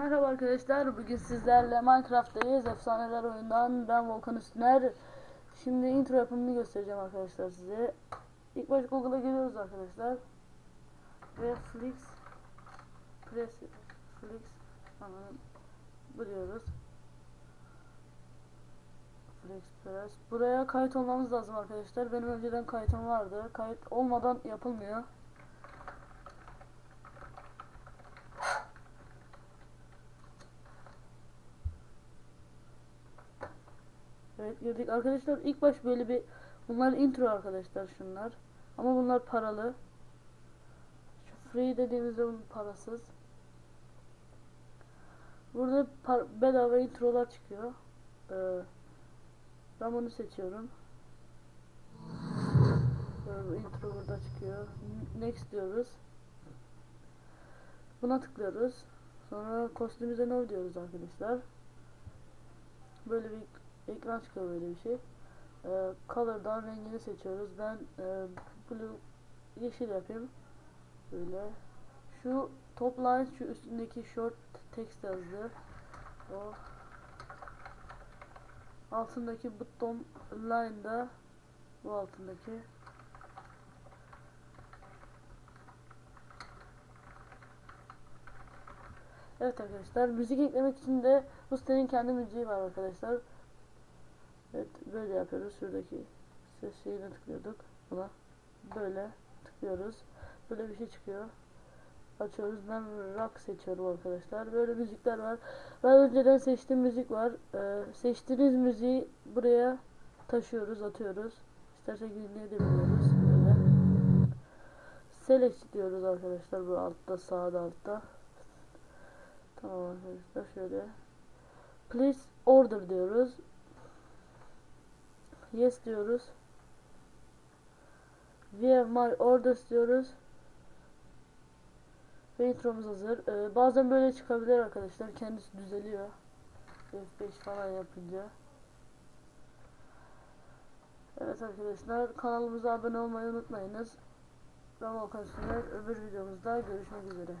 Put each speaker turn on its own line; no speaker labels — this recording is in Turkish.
arkadaşlar. Bugün sizlerle Minecraft'tayız. Efsaneler oyundan ben Volkan Üstüner. Şimdi intro yapımını göstereceğim arkadaşlar size. İlk baş Google'a giriyoruz arkadaşlar. Ve Flix Press Flix. Bu diyoruz. Flix Press. Buraya kayıt olmamız lazım arkadaşlar. Benim önceden kayıtım vardı. Kayıt olmadan yapılmıyor. Evet girdik. Arkadaşlar ilk baş böyle bir bunlar intro arkadaşlar şunlar. Ama bunlar paralı. Şu free dediğimizde bunun parasız. Burada par bedava introlar çıkıyor. Ee, ben bunu seçiyorum. Böyle intro burada çıkıyor. Next diyoruz. Buna tıklıyoruz. Sonra kostümüze no diyoruz arkadaşlar. Böyle bir ekran çıkıyor böyle bir şey. Ee, color'dan rengini seçiyoruz. Ben e, blue yeşil yapayım. Böyle. Şu top line şu üstündeki short text yazdı. O altındaki button line'da bu altındaki Evet arkadaşlar müzik eklemek için de bu sitenin kendi müziği var arkadaşlar. Evet böyle yapıyoruz. Şuradaki ses şeyine tıklıyorduk. Buna böyle tıklıyoruz. Böyle bir şey çıkıyor. Açıyoruz. Ben rock seçiyorum arkadaşlar. Böyle müzikler var. Ben önceden seçtiğim müzik var. Ee, seçtiğiniz müziği buraya taşıyoruz, atıyoruz. İstersek dinleyebiliyoruz. Böyle. Select diyoruz arkadaşlar bu altta sağda altta. Tamam arkadaşlar şöyle. Please order diyoruz. Yes diyoruz. We have my orders diyoruz. Ve hazır. Ee, bazen böyle çıkabilir arkadaşlar. Kendisi düzeliyor. F5 falan yapınca. Evet arkadaşlar kanalımıza abone olmayı unutmayınız. Ben Volkan Sümer. Öbür videomuzda görüşmek üzere.